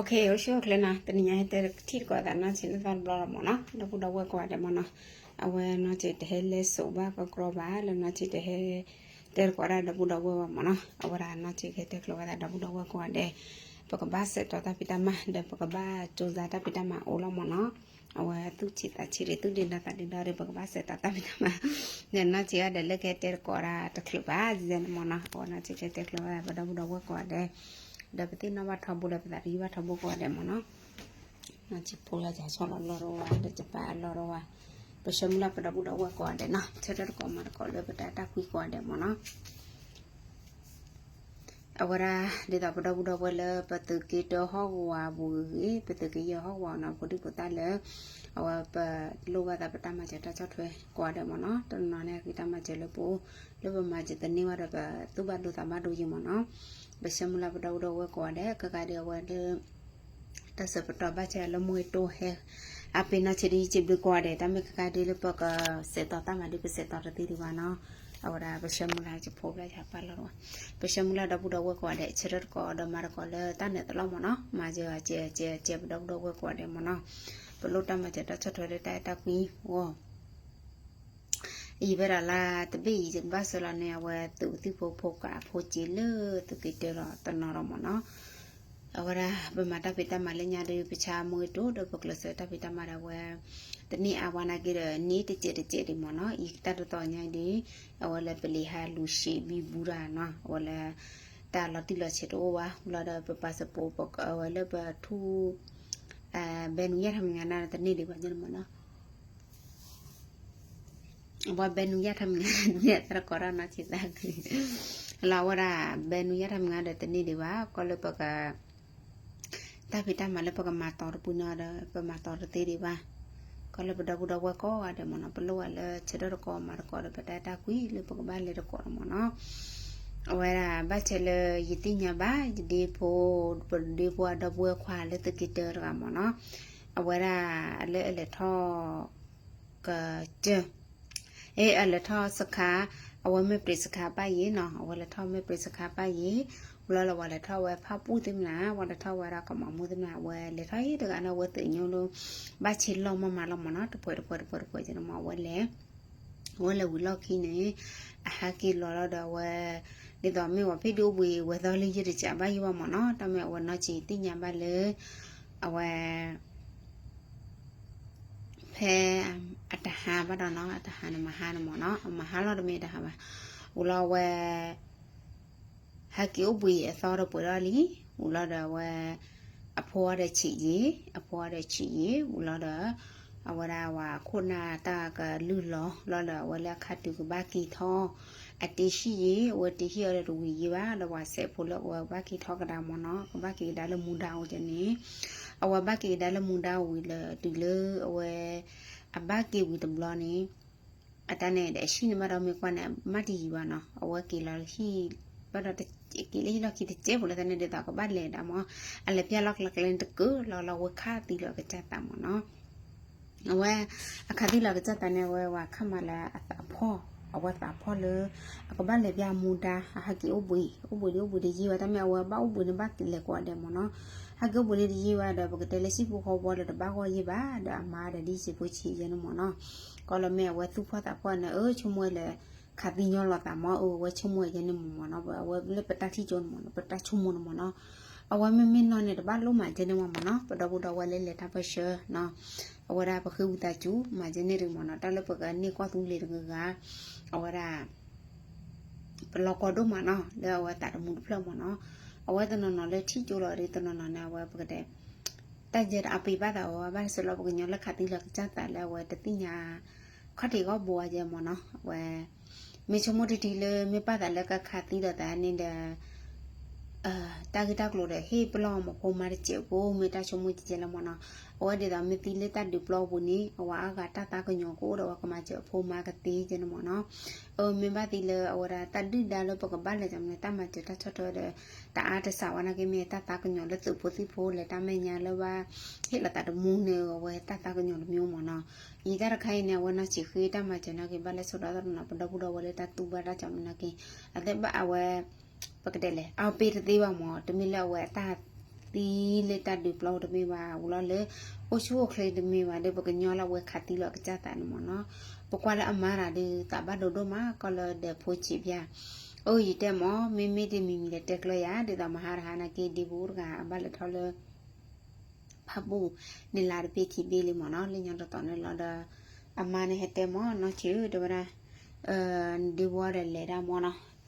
Okey, osho klena tenia hete tir ko da na chin van bla mo na. Da bu da we ko da mo na. Awe na chi te hele so ba ko kro ba le na chi te he ter ko da da bu da we mo na. Awe ra na chi ke te klo da da bu da we ko de. Pa ka ba se to ta pi ta ma de pa ka ba cho za ta pi ta ma o lo mo na. Awe tu chi ta chi re tu de na ta de da re pa ka ba se ta ta pi ta ma. De na chi ga de le ke ter ko da ta klo ba zen mo na. Awe na chi ke te klo da ba da bu da we ko de. ဒါပတိနဝထဘုလပဒါရီဝထဘုကောတယ်မနော်နာချပိုလာကြဆောလောလောဝါတချပါလောလောဝါပရှမလာပဒဘုဒဝကောတယ်နော်ချက်တကောမကောလေပတာတခွီကောတယ်မနော် အဝရာဒေတာပဒဘုဒဝလပတကေတဟောဝါဘူပတကေယဟောဝါနာပတိပတလေအဝပလောကတာပတမချက်တချထွဲကွာတယ်မနော်တနနဲ့ကိတမချက်လပိုလောဘမချက်တနေဝရပသူဘလူသမဒူယမနော်ဘရှမလာပဒဝဒဝကွာတဲ့ကကတဲ့ဝတဲ့တဆပတဘချလမွေတိုဟဲအပိနာချရီချစ်ဘကွာတဲ့တမကကတဲ့လပကစေတတမဒီပစေတတ apena chedi chibdu kwade ta mekka dile poka seta ta mandi ke seta rati di wana awara beshamula je pobla ja palor beshamula da buda wa kwade chirar ko da mar ko le ta ne tlo mono ma je je je je buda buda wa kwade mono pelota ma je ta chotore ta ta ni wo ibera la tabi jin basala ne wa tu ti po poka po chi le tu ki te ro ta no ro mono awara bamata pita malenya de picha mu to do poklos ta pita mara wa tani awana gira ni te che te che de mo no i ta to nya de awala pele ha lu she bi bura no awala ta la ti la che do wa la da pa pa se po pok awala ba thu a ben ya tham nga na tani de ba nya mo no ว่าเบนุยาทำงานเนี่ยตะกอรานาชิตาคือเราว่าเบนุยาทำงานเดี๋ยวนี้ดีว่าก็เลยปกติ ta vi ta male pa ma tor pu na da pa ma tor te ri ba ko le pa da bu da wa ko a de mo na pa lo wa le che da ko ma ko le pa da ta ku le pa ba le ko mo na wa ra ba che le yi ti nya ba de po de po da bu kwa le te ki te ra mo na wa ra le le tho ka che e le tho sakha အဝမဲပြစ်စခါပိုက်ရေနော်အဝလထောမဲပြစ်စခါပိုက်ရေ ဝလလဝလထောဝဖပူတင်နာဝလထောဝရကမမှုတင်နာဝလေထိုင်းတကနဝတညုံလုံးဘချီလောမမလောမနော်တပွဲတပွဲတပွဲတပွဲကျွန်တော်ဝလေဝလေဝလောက်ခင်းနေအဟာကီလောလောတော့ဝဒီတော့မေဝဖိဒိုဘွေဝသောလေးရတဲ့ကြပါယောမနော်တမဲဝနော်ချီတိညာပါလေအဝဲဖဲအတဟာဘာတော့နော်အတဟာနမဟာနမနော်မဟာလောဒမေတဟာပါဦးလောဝဲ ဟာကိဥပွေအသောတော့ပွေရလီဦးလောဒဝဲအဖောရချီကြီးအဖောရချီကြီးဦးလောဒအဝရဝခုနာတာကလူလောလောဒဝဲလက်ခတ်တူကဘာကီထောအတေရှိရေဝတေရှိရတဲ့ဝီကြီးပါလောဝဆက်ဖို့လောဝဘာကီထောကဒါမနော်ဘာကီဒါလမူဒါအောင်တဲ့နေအဝဘာကီဒါလမူဒါဝီလေတူလေအဝဲအဘကေဝီတဘလနီအတနဲ့တဲ့ရှိနေမတော်မြကွနဲ့မတ်တီပါနော်အဝဲကေလာရှိဘာတော့ ကေလေးလောက်ကိတဲ့ဘလတဲ့တဲ့တော့ကဘာလဲဒါမအလပြလောက်လက်လန်တကူလောလောဝခါတီလောကကြတာမနော်အဝဲအခါတီလောကကြတာနဲ့ဝဲဝခမလာအဖောအဝတ်ပါဖော်လေအကဘာလေပြမူတာဟာကီအဘွေအဘွေအဘွေဒီကြီးဝတမဝဘာအဘွေနဘကလေကွာတယ်မနော်ဟာကဘွေဒီကြီးဝတော့ပကတလေစီပူခေါ်ပေါ်တော့ဘာခေါ်ရေးပါဒါအမားဒီစီပူချီရနမနော်ကော လမဲဝသူဖော်တာဖော်နေအချုံမွေလေခါတိညောလာတာမအဝချုံမွေရနမမနော်ဝလေပတတိကျုံမနော်ပတချုံမမနော်အဝမမင်းနော်နဲ့တပတ်လုံးမှကျနေမှာမနော်ပဒဘုဒဝလဲလေတာပရှနော်အဝရပခုတာကျူမကျနေရမနော်တလပကနေကွာသူလေကအဝရပလောကဒုမနော်လေအဝတာမှုဖလမနော်အဝတနနော်လေထီကျိုးတော်ရီတနနော်နာဝပကတဲ့တကြအပိပါတာဝဘာစလောပကညလခတိလကကြတာလေဝတတိညာ ခတိကဘောကြမနော်ဝမေချမတိတီလေမေပါတာလကခတိတော့တာနေတဲ့ အာတာဂီတာကလို့တဲ့ဟေးပလောမပုံမရချေကိုမေတာချမွေးကြလမနော်အဝဒေတာမေတီလက်တာဒီပလောဘူးနီအဝါကတတာကညောကိုတော့ကမချေဖိုမာကတိကျနမနော်အမေမတိလေအဝရာတတိဒါလပကဘာလေကြမတမချေတချတ်တော့တာအားတဆဝနာကေမေတတာကညောလက်သူပုစီဖိုလေတမညာလဘဟေလတာတမူနေဝဲတတာကညောမျိုးမနော်ဤကရခိုင်နေဝနာချီခေတမချေနာကေဘာလေဆိုတော့နာပဒဘူးတော့ဝလေတတူဘာတာချမနာကေအတဲ့ဘအဝဲ ပကတဲ့လေအော်ပေသေးပါမောတမီလက်ဝဲတာတီလက်တတူပလောတမေပါဝလာလေအိုချိုခလေတမေပါဒီပကညောလာဝဲခတိလောကကြတာနမနော်ပကွာလာအမာရာဒီတဘဒိုဒိုမာကလဒဖိုချီပြအိုယီတဲမောမိမိတိမိမိလက်တက်ကလရဒီတမဟာရဟနာကေဒီဘူရကအဘလထောလဖဘူးနီလာပိတိဘီလီမနော်လညောတော်နော်လာဒအမနဲ့ဟတဲမောနော်ချီဒဗရာအဲဒီဘွားရလေရာမောနော်တာဝါတလေရာညာဒီချီဖူချီဒရာတပတ်တော်နော်တနမမီမနော်လက်ကပတ်တော်ကြည်ကြလဲဝါမတပတ်စဝချီတော့ဝမေယလာဒါဝတဲတဲ့ဖိုးရတော့ဘာမောနော်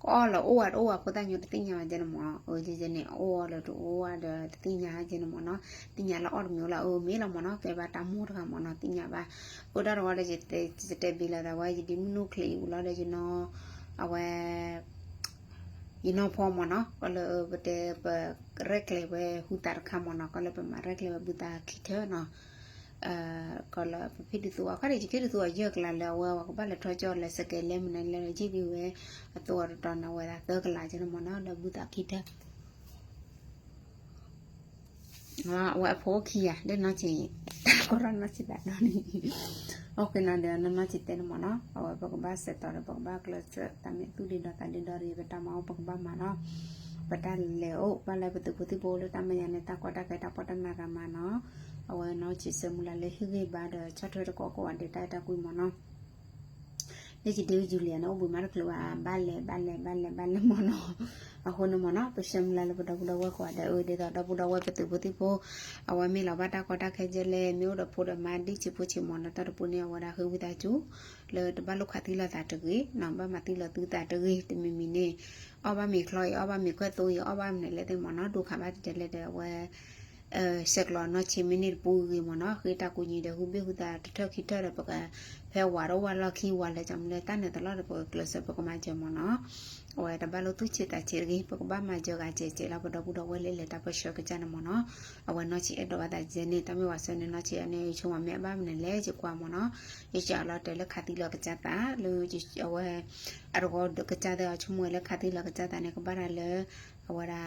kola owa owa kota nyo tinya ma jena mo o je jene owa lo to owa de tinya jena mo no tinya la or myo la o me la mo no ke ba ta mo ra mo no tinya ba o da ro de je te je te bi la da wa je di nu kle u la de je no a wa yi no po mo no ko lo be te ba rekle we hutar kha mo no ko lo be ma rekle we buta ki te no กเลยบุตาคิเทเนาะเอ่อก็เลยพิดตัวก็ได้จิคิดตัวเยอะละแล้วว่าก็บ่ละทอจอละสเกเลมนั่นละจิบิเวตัวตอนนะเวลาเตกละจนมเนาะละบุตาคิเทอ่าว่าพอขี้อ่ะเด้เนาะจิก็รันนะสิบาทเนาะนี่โอเคนะเดี๋ยวนั่นนะจิตเตนมเนาะเอาปกบ้าเสร็จต่อแล้วปกบ้าก็เลยตามตุดีดอตาดีดอรีไปตามเอาปกบ้ามาเนาะ ပတလေအိုပလိုက်ပတူပတိပိုလတမယနေတာကွာတကတာပတနာရမနော အဝဲနောချစ်စမူလာလေဟိဂေဘာဒချတ်ရကောကောအန်တတတကွေမနောလေချီဒေဂျူလီယနောဘူမာကလဝဘာလေဘာလေဘာလေဘာလေမနောအခုနမနောပရှမလာလပဒဘူဒဝကွာတဲ့အိုဒေတာဒဘူဒဝပတူပတိပိုအဝဲမေလာဘတာကွာတခဲကြလေမျိုးတော့ဖို့ဒမာဒီချီဖို့ချီမနောတတပုနေဝဒါဟိဝိတာကျူလေတဘလုခတိလာတာတကြီးနံပါတ်မတိလတူတာတကြီးတမီမီနေအဘမီခလောအဘမီခွဲတူရအဘမနဲ့လေတဲ့မနော်ဒုခမတဲ့လေတဲ့ဝဲ အဲစက်ကလောနော်ချီမီနစ်ပူကြီးမနော်ခေတာကူညီတဲ့ဟူဘီဟူတာတထခိထရပကဖဲဝါရောဝါလခီဝါလေကြမလဲတန်တဲ့တလားပကလစပကမချမနော်ဝဲတဘလို့သူချစ်တာချီကြီးပကဘာမကြောကချေချေလာပတော့ဘူးတော့ဝဲလေလေတပရှောကကြနမနော်အဝဲနော်ချီအတော့တာဂျင်းနေတမေဝါဆနေနော်ချီအနေချုံမမဲအဘမနဲ့လဲချကွာမနော်ရချလာတယ်လက်ခတိလောကကြတာလူအဝဲအရောကကြတဲ့ချုံမလက်ခတိလောကကြတာနဲ့ကဘာလဲအဝဲရာ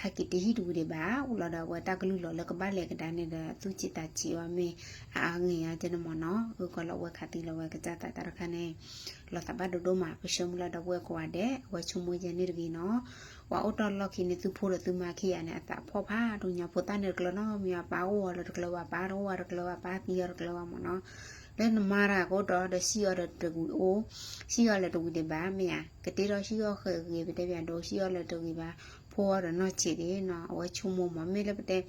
ဟကီတီဟီဒူဒီဘာဦးလာတော့ဝတာကလူလောလကဘာလေကဒါနေသူချစ်တာချီဝမေအာငေရကျနမနောဥကလောဝခတိလောဝကကြတာတရခနဲ့လောတဘဒဒိုမာပရှမလာတော့ဝကွာတဲ့ဝချုံမွေးရနေတကြီးနော်ဝါအော်တော်လော်ခီနေသူဖို့သူမခီရနဲ့အတာဖောဖာဒုညာဖိုတန်နေကလောနော်မြာပါဝော်လကလောဝပါရောဝါကလောဝပါပီရကလောဝမနော်လဲနမာရာကိုတော့တစီရတဲ့တူအိုစီရလက်တူဒီပါမြာကတိတော့စီရခေကြီးပြတဲ့ပြန်တော့စီရလက်တူကြီးပါ por noche de no o chumo ma me le pete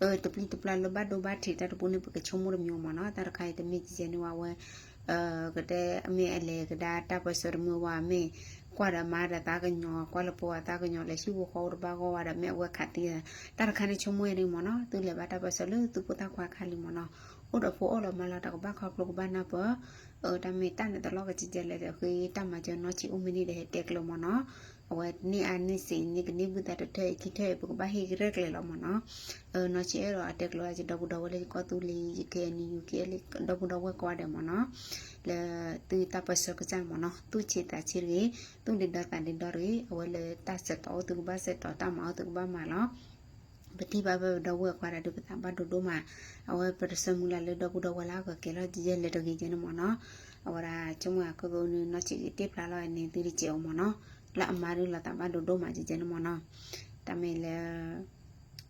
o to pli to pla lo ba do ba te ta pone pe chumo ro mi ma na ta ka te mi ji ne wa we ga de me ele ga da ta pa sor mu wa me kwa da ma da ta ga nyo kwa lo po ta ga nyo le shi wo ko ba go wa da me we kha ti ta ka ne chumo ri mo na tu le ba ta pa sor lu tu po ta kwa kha li mo na อุดฟูอลมาลาตกบ้าขอบลูกบ้านนะเปอเออตามเมตันตลอดกับจิเจเลยเดี๋ยวคือตามมาเจอนอจิอุมินีเดเด็กลงมาเนาะ ချီဦးမနီတဲ့တက်ကလမနော်အဝနီအနိစီနိကနိဘုဒ္ဓတထဲခိထဲပကဘာဟိရက်လေလမနော်အနော်ချေရောအတက်ကလောချဒဘူဒဝလေကောတူလီကေနီယူကေလေဒဘူဒဝကွာတယ်မနော်လေသူတပစကကြမနော်သူချေတာချီရီသူလီဒတာလီဒရီအဝလေတတ်စတော်သူဘာစတော်တမောသူဘာမနော်ပတိပါဘဒဝခွာရဒုပတာဘဒုဒမအဝပရစမူလာလေဒဘူဒဝလာကကေလာဂျီလေတကြီးကျနမနော်အဝရာကျုံကကကုန်းနော်ချီတေပလာလာနေသူရီကျုံမနော်လာအမာရလာတဘာဒိုဒိုမာဂျီဂျန် မနာတမေလေ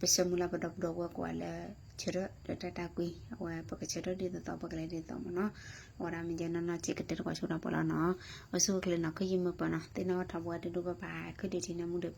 ပစမူလာပဒပဒဝကွာလေချရတတတကွီဝဲပကချရဒီတော့ပကလေးဒီတော့မနော်ဝရမဂျန်နာချိကတဲ့ကွာရှုတာပေါ်လာနော်အဆုကလေးနော်ခရင်မပနာတင်းတော့ထဘွားတူပပါခဒီတီနမှုတွေ